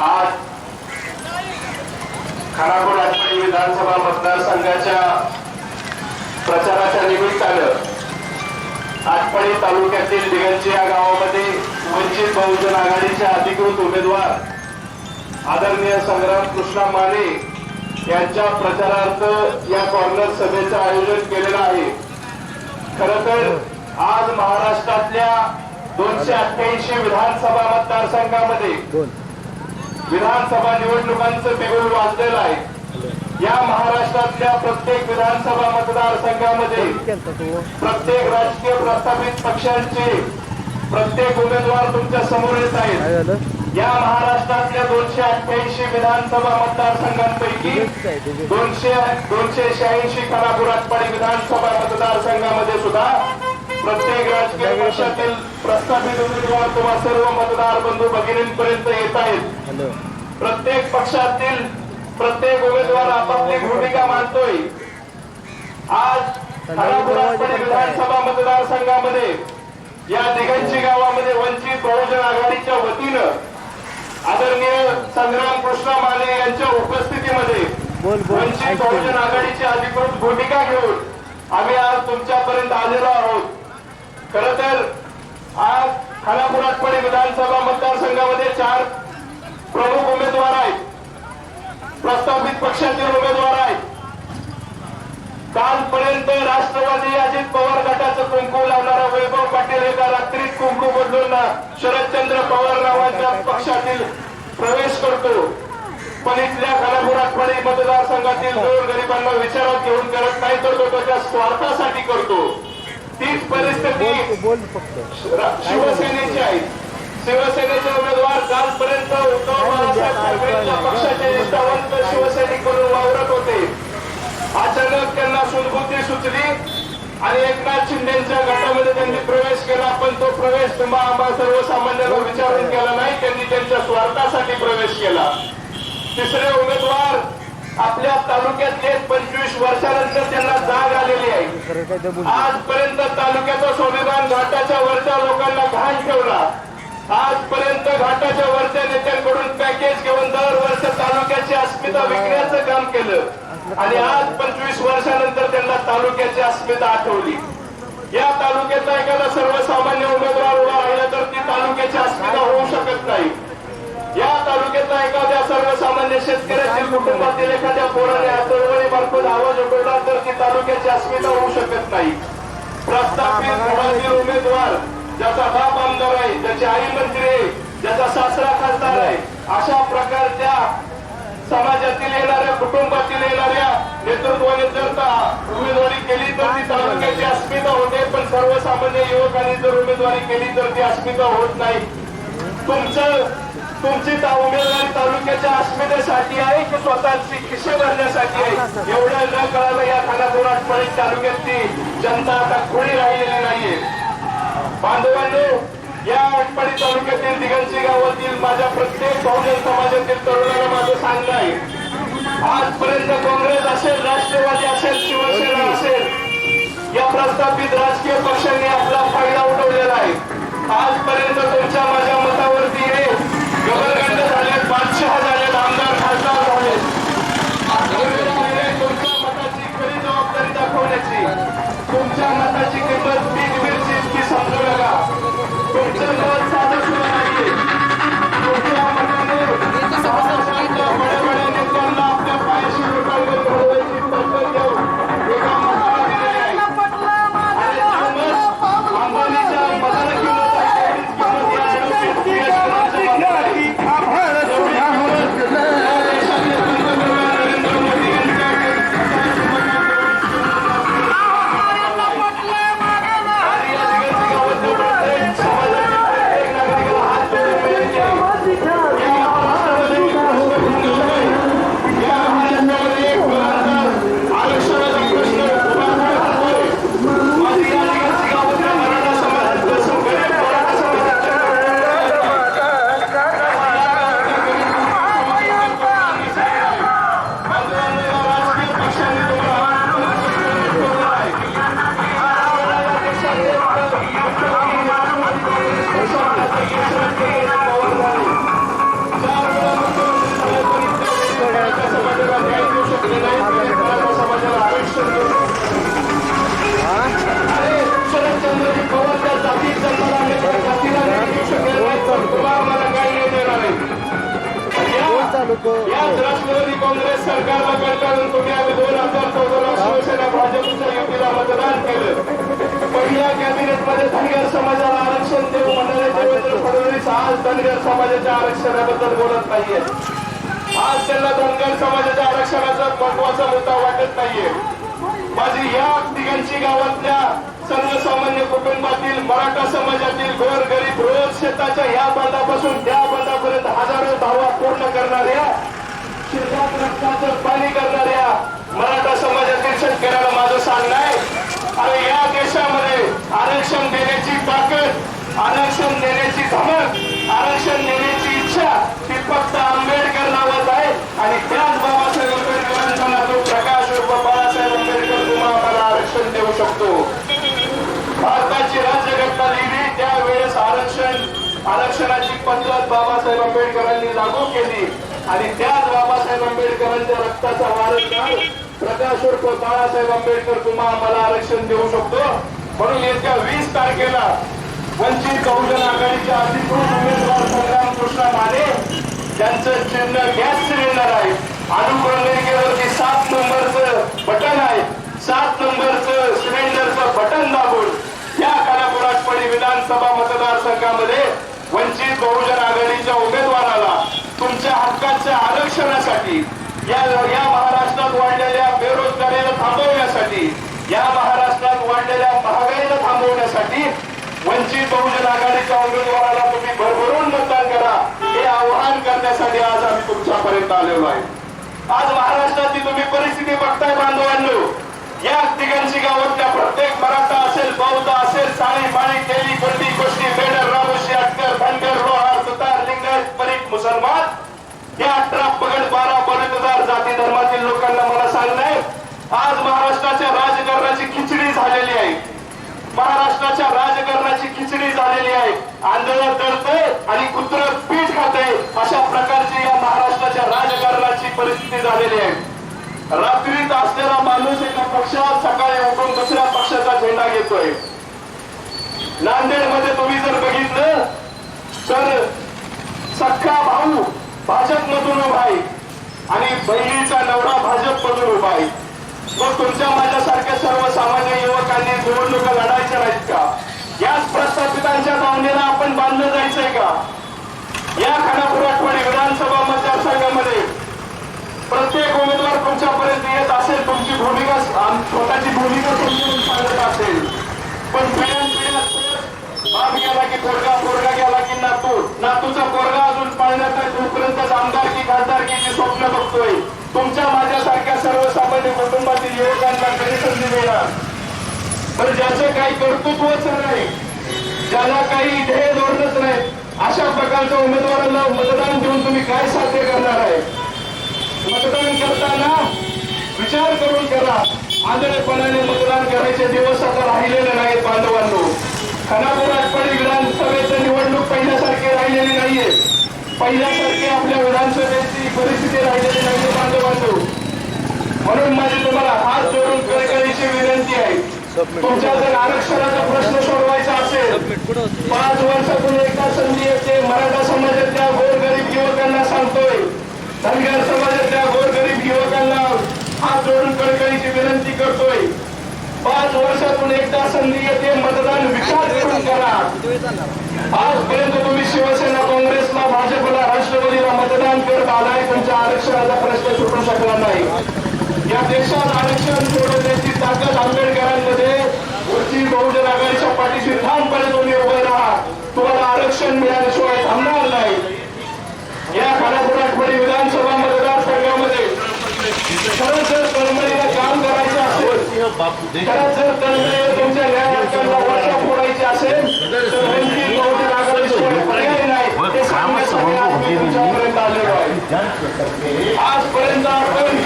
आज खानापूर आठवडी विधानसभा मतदारसंघाच्या प्रचाराच्या निमित्तानं आटपाडी तालुक्यातील दिगंजी या गावामध्ये वंचित बहुजन आघाडीचे अधिकृत उमेदवार आदरणीय संग्राम कृष्णा माने यांच्या प्रचारार्थ या कॉर्नर सभेचं आयोजन केलेलं आहे. खर तर आज महाराष्ट्रातल्या दोनशे अठ्ठ्याऐंशी विधानसभा मतदारसंघामध्ये विधानसभा निवडणुकांचं बिगुल वाजलेलं आहे. या महाराष्ट्रातल्या प्रत्येक विधानसभा मतदारसंघामध्ये प्रत्येक राजकीय प्रस्थापित पक्षांचे प्रत्येक उमेदवार तुमच्यासमोर येत आहेत. या महाराष्ट्रातल्या दोनशे अठ्ठ्याऐंशी विधानसभा मतदारसंघांपैकी दोनशे दोनशे शहाऐंशी खानापूर आटपाडी विधानसभा मतदारसंघामध्ये सुद्धा प्रत्येक राजकीय पक्षातील प्रस्थापित उमेदवार तुम्हा सर्व मतदार बंधू भगिनींपर्यंत येत आहेत. प्रत्येक पक्षातील प्रत्येक उमेदवार आपापली भूमिका मांडतोय आज विधानसभा मतदारसंघामध्ये या दिगंची गावामध्ये वंचित बहुजन आघाडीच्या वतीनं आदरणीय संग्राम कृष्ण माने यांच्या उपस्थितीमध्ये. वंचित. बहुजन आघाडीची अधिकृत भूमिका घेऊन आम्ही आज तुमच्यापर्यंत आलेलो आहोत खर तर आज खानापूर आटपाडी विधानसभा मतदारसंघामध्ये चार प्रमुख उमेदवार आहेत. प्रस्तावित पक्षातील उमेदवार आहेत. कालपर्यंत राष्ट्रवादी अजित पवार गटाचं कुंकू लावणारा वैभव पाटील एका रात्रीत कुंकू बदलून शरदचंद्र पवार नावाच्या पक्षातील प्रवेश करतो. पण इथल्या खानापूर आठवडी मतदारसंघातील दोन गरिबांना विचारात घेऊन करत नाही तर तो त्याच्या स्वार्थासाठी करतो. तीच परिस्थिती शिवसेनेचे आहेत शिवसेनेचे उमेदवार कालपर्यंत उद्धव बाळासाहेब ठाकरेंच्या पक्षाचे निष्ठावंत शिवसैनिकडून वावरत होते. अचानक त्यांना सुलभूती सुचली आणि एकनाथ शिंदेच्या गटामध्ये त्यांनी प्रवेश केला पण तो प्रवेश तुम्हा आम्हा सर्वसामान्यांना विचारून केला नाही. त्यांनी त्यांच्या स्वार्थासाठी प्रवेश केला. तिसरे उमेदवार आपल्या तालुक्यातले पंचवीस वर्षानंतर त्यांना जाग आलेली आहे. आजपर्यंत तालुक्याचा संविधान घाटाच्या वरच्या लोकांना घाण ठेवला. आजपर्यंत घाटाच्या वरच्या नेत्यांकडून पॅकेज घेऊन दर वर्ष तालुक्याची अस्मिता विकण्याचं काम केलं. आणि आज पंचवीस वर्षानंतर त्यांना तालुक्याची अस्मिता आठवली. या तालुक्याचा एखादा सर्वसामान्य उमेदवार उभा राहिला तर ती तालुक्याची अस्मिता होऊ शकत नाही. या तालुक्यातला एखाद्या सर्वसामान्य शेतकऱ्यातील कुटुंबातील एखाद्या पोराने चळवळी मार्फत आवाज उठवला तर ती तालुक्याची अस्मिता होऊ शकत नाही. प्रस्थापित गुणातील उमेदवार ज्याचा बाप आई मंत्री आहे ज्याचा सासरा खासदार आहे अशा प्रकारच्या समाजातील येणाऱ्या कुटुंबातील येणाऱ्या नेतृत्वाने जर का उमेदवारी केली तर ती तालुक्याची अस्मिता होते पण सर्वसामान्य युवकांनी जर उमेदवारी केली तर ती अस्मिता होत नाही. तुमचं तुमची उमेदवारी तालुक्याच्या अस्मितेसाठी आहे की स्वतःची खिशे भरण्यासाठी आहे? एवढं न कळालं या खानापूर आटपाडी तालुक्यातली जनता आता खुळी राहिलेली नाहीये. बांधवांनो या आटपाडी तालुक्यातील दिगंची गावातील माझ्या प्रत्येक बहुजन समाजातील तरुणाला माझं सांगणं आहे. आजपर्यंत काँग्रेस असेल राष्ट्रवादी असेल शिवसेना असेल या प्रस्थापित राजकीय पक्षांनी आपला फायदा उठवलेला आहे. आजपर्यंत तुमच्या माझ्या मतावरती काँग्रेस सरकारला कंटाळून तुम्ही आम्ही दोन हजार चौदाला शिवसेना भाजपच्या युतीला मतदान केलं. पहिल्या कॅबिनेटमध्ये धनगर समाजाला आरक्षण देऊ म्हणाले देवेंद्र फडणवीस आज धनगर समाजाच्या आरक्षणाबद्दल बोलत नाहीये. आज त्यांना धनगर समाजाच्या आरक्षणाचा महत्त्वाचा मुद्दा वाटत नाहीये. माझी या तिघांची गावातल्या सर्वसामान्य कुटुंबातील मराठा समाजातील गोर गरीब रोज शेताच्या या बांधापासून त्या बांधापर्यंत हजारो धावा पूर्ण करणाऱ्या शेतात रक्ताचं पाणी करणाऱ्या मराठा समाजातील शेतकऱ्याला माझं सांगणं आहे. या देशामध्ये आरक्षण देण्याची ताकद आरक्षण देण्याची धमक आरक्षण देण्याची इच्छा ती फक्त आंबेडकर नावात आहे. आणि त्याच बाबासाहेब आंबेडकरांचा प्रकाश उर्फ बाळासाहेब आंबेडकर तुम्हाला आरक्षण देऊ शकतो. भारताची राज्यघटना लिहिली त्यावेळेस आरक्षण आरक्षणाची पद्धत बाबासाहेब आंबेडकरांनी लागू केली. आणि त्याच बाबासाहेब आंबेडकरांच्या रक्ताचा वारसदार प्रकाश उर्फ बाळासाहेब आंबेडकर तुम्हाला आम्हाला आरक्षण देऊ शकतो. म्हणून येत्या वीस तारखेला वंचित बहुजन आघाडीच्या अधिकृत उमेदवार संग्राम कृष्णा माने त्यांचं चिन्ह गॅस सिलेंडर आहे. अनुक्रमणिकेवरती सात नंबरचं बटन आहे. सात नंबरचं सिलेंडरचं बटन दाबून या कानापुराटपडी विधानसभा मतदारसंघामध्ये वंचित बहुजन आघाडीच्या उमेदवाराला हक्काच्या आरक्षणासाठी या या महाराष्ट्रात वाढलेल्या बेरोजगारीला थांबवण्यासाठी या महाराष्ट्रात वाढलेल्या महागाईला थांबवण्यासाठी वंचित बहुजन आघाडीच्या उमेदवाराला तुम्ही भरभरून मतदान करा हे आवाहन करण्यासाठी आज आम्ही तुमच्यापर्यंत आलेलो आहे. आज महाराष्ट्राची तुम्ही परिस्थिती बघताय बांधवांनो. या तिघांची गावातल्या प्रत्येक मराठा असेल बौद्ध असेल साळी माळी केली बंडी गोष्टी बेडर रामोशी अटकर धनगर लोहार सुतार लिंगायत परीख मुसलमान हे अठरा पगड बारा बलुतेदार जाती धर्मातील लोकांना मला सांगणं आहे आज महाराष्ट्राच्या राजकारणाची खिचडी झालेली आहे. महाराष्ट्राच्या राजकारणाची खिचडी झालेली आहे. आंदोलन तळतंय आणि कुत्र पीठ खाते अशा प्रकारची या महाराष्ट्राच्या राजकारणाची परिस्थिती झालेली आहे. रात्रीत असलेला माणूस एका पक्षात सकाळी उठून दुसऱ्या पक्षाचा झेंडा घेतोय. नांदेडमध्ये तुम्ही जर बघितलं तर सख्खा भाऊ भाजपमधून उभा आहे. आणि बहिणीचा नवरा भाजपमधून उभा आहे. मग तुमच्या माझ्यासारख्या सर्वसामान्य युवकांनी निवडणुका लढायच्या नाहीत का? याच प्रस्थापितांच्या दावणीला आपण बांधलं जायचंय का? या खानापूर आठवडी विधानसभा मतदारसंघामध्ये प्रत्येक उमेदवार तुमच्यापर्यंत येत असेल तुमची भूमिका स्वतःची भूमिका समजून सांगत असेल. पण बाप गेला की पोरगा पोरगा गेला की नातू. नातूचा पोरगा अजून पाळण्यात आहे. तोपर्यंत आमदारकी खासदारकीची स्वप्न बघतोय. तुमच्या माझ्यासारख्या सर्वसामान्य कुटुंबातील युवकांना कधी संधी मिळणार? पण ज्याचं काही कर्तृत्वच नाही ज्याला काही ध्येय धोरणच नाही अशा प्रकारच्या उमेदवारांना मतदान देऊन तुम्ही काय साध्य करणार आहे? मतदान करताना विचार करून करा. आंधळेपणाने मतदान करायचे दिवस आता राहिलेले नाहीत बांधवांनो. खानापूर आटपाडी विधानसभेचं निवडणूक पहिल्यासारखी राहिलेली नाहीये. पहिल्यासारखी आपल्या विधानसभेची परिस्थिती राहिलेली नाहीये बांधव म्हणून माझी तुम्हाला हात जोडून कळकळीची विनंती आहे. तुमच्या जर आरक्षणाचा प्रश्न सोडवायचा असेल पाच वर्षातून एकदा संधी येते. मराठा समाजातल्या गोरगरीब युवकांना सांगतोय. धनगर समाजातल्या गोरगरीब युवकांना हात जोडून कळकळीची विनंती करतोय. पाच वर्षातून एकदा संधी येते मतदान आजपर्यंत तुम्ही शिवसेना काँग्रेसला भाजपला राष्ट्रवादीला मतदान करत आलाय. तुमच्या आरक्षणाचा प्रश्न सुटू शकला नाही. या देशात आरक्षण सोडवण्याची ताकद आंबेडकरांमध्ये वरची बहुजन आघाडीच्या पाठीशी ठामपणे तुम्ही उभे राहा. तुम्हाला आरक्षण मिळाल्याशिवाय थांबणार नाही. या खानापूर आठवडी विधानसभा मतदारसंघामध्ये खरं तर तळमळीला काम आलेलो आहे आजपर्यंत आपण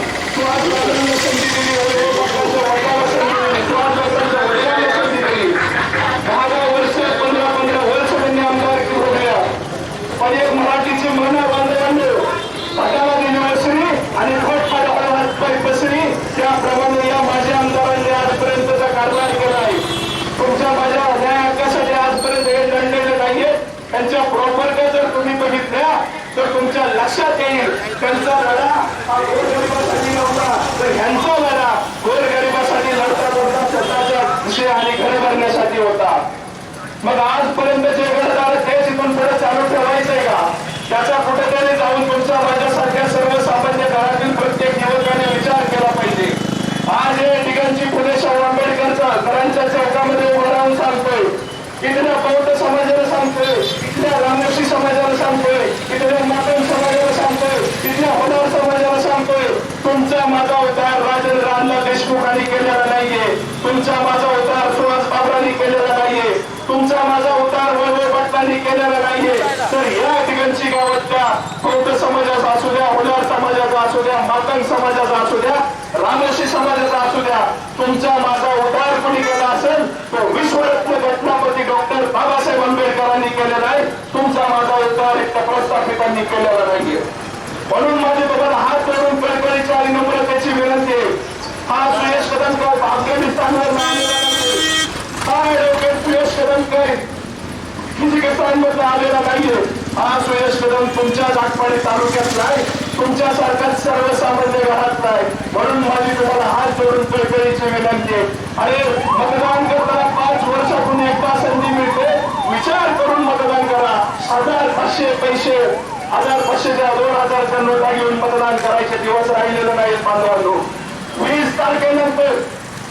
वर्ष पंधरा पंधरा वर्ष त्यांनी भोगल्या पण एक मराठीची आहे बांधवांनो पटाला दिली बसरी आणि खोट पाटाला हातपाय बसरी त्याप्रमाणे या माझ्या आमदारांनी आजपर्यंतचा कारभार केला आहे तुमच्या माझ्या न्याय हक्कासाठी आजपर्यंत हे लढलेले नाहीये त्यांच्या प्रॉपर्ट्या जर तुम्ही बघितल्या तर तुमच्या लक्षात येईल त्यांचा लढा हा गोरगरिबासाठी नव्हता तर ह्यांचा लढा गोरगरिबासाठी लढता लढता स्वतःच्या विषय आणि घर भरण्यासाठी होता. मग आजपर्यंत जे घडणार तेच इथून पुढे चालू ठेवायचंय का? त्याचा कुठेतरी जाऊन तुमचा माझ्यासारख्या सर्वसामान्य घरातील प्रत्येक युवकाने विचार केला पाहिजे आज हे ठिकाणची फुले शाहू आंबेडकरचा घरांच्या चौकामध्ये उभं राहून सांगतोय इथल्या बौद्ध समाजाला सांगतोय इथल्या रामोशी समाजाला सांगतोय इथल्या मातन समाजाला सांगतोय इथल्या होणार समाजाला सांगतोय तुमचा माझा उद्धार राजेंद्र अण्णा देशमुखांनी केलेला नाहीये. तुमचा माझा उद्धार सुभाष बाबरांनी केलेला नाहीये. तुमचा माझा उद्धार वैभव भट्टांनी केलेला नाहीये. तर या ठिकाणची गावातल्या बौद्ध समाजाचा असू द्या उदार समाजाचा असू द्या मातंग समाजाचा असू द्या रामशी समाजाचा असू द्या. तुमचा माझा उद्धार कुणी केला असेल? तो विश्वरत्न घटनापती डॉक्टर बाबासाहेब आंबेडकरांनी केलेला आहे. तुमचा माझा उद्धार एक प्रस्थापितांनी केलेला नाहीये. म्हणून माझे तुम्हाला हात करून कळकळीची आणि नम्रतेची विनंती आहे हा सुयश कदमकर अफगाणिस्तानवर हा सुयश कदमकर? किर्गिस्तानमधला आलेला नाहीये. हा सुयश कदम तुमच्या जाटपाडी तालुक्यातला आहे. तुमच्यासारखाच सर्वसामान्य घरात नाही म्हणून माझी तुम्हाला हात जोडून कळकळीची विनंती आहे. आणि मतदान करताना पाच वर्षापूर्वी एकदा संधी मिळते विचार करून मतदान करा हजार पाचशे पैसे हजार पाचशेच्या दोन हजारच्या नोटा घेऊन मतदान करायचे दिवस राहिलेलं नाही बांधवांनो. वीस तारखेनंतर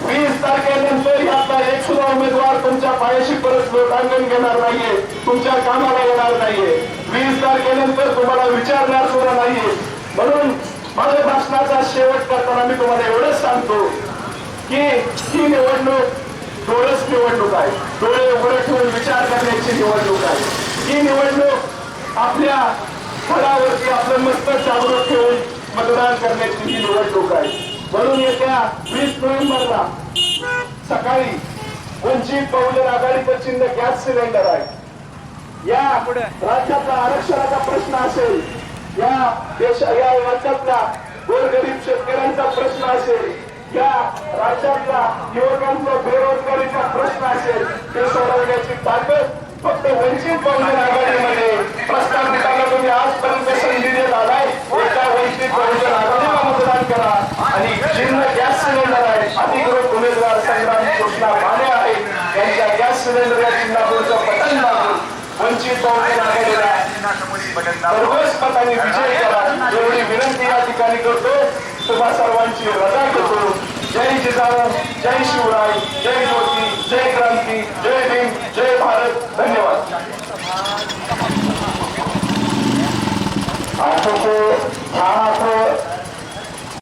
वीस तारखेनंतर यातला एक सुद्धा उमेदवार तुमच्या पायाशी परत लोटांगण घेणार नाहीये तुमच्या कामाला येणार नाहीये. वीस तारखेनंतर तुम्हाला विचारणार सुद्धा नाहीये. म्हणून माझ्या भाषणाचा शेवट करताना मी तुम्हाला एवढंच सांगतो की ही निवडणूक डोळस निवडणूक आहे. डोळे उघडे ठेवून विचार करण्याची निवडणूक आहे. ही निवडणूक आपल्या फळावरती आपलं मस्त जागृत ठेवून मतदान करण्याची ही निवडणूक आहे. म्हणून येत्या वीस नोव्हेंबरला सकाळी वंचित बहुजन आघाडीचं चिन्ह गॅस सिलेंडर आहे. या राज्यातला आरक्षणाचा प्रश्न असेल या देशा या राज्यातला गोरगरीब शेतकऱ्यांचा प्रश्न असेल या राज्यातला युवकांचा बेरोजगारीचा प्रश्न असेल ते सोडवण्याची ताकद फक्त वंचित बहुजन आघाडीमध्ये प्रस्थापितांना तुम्ही आजपर्यंत संधी देत आलाय. एका वंचित बहुजन आघाडीला मतदान करा. आणि चिन्ह गॅस सिलेंडर आहे. अधिकृत उमेदवार संग्राम कृष्णा माने आहे. यांच्या गॅस सिलेंडर या चिन्हापूरचं पटन लागून वंचित बहुजन आघाडीला सर्वच मताने विजय करा. एवढी विनंती या ठिकाणी करतो. तुम्हा सर्वांची रजा करतो जय जिजाऊ जय शिवराय जय ज्योती जय क्रांती जय भीम जय भारत. धन्यवाद. आजचे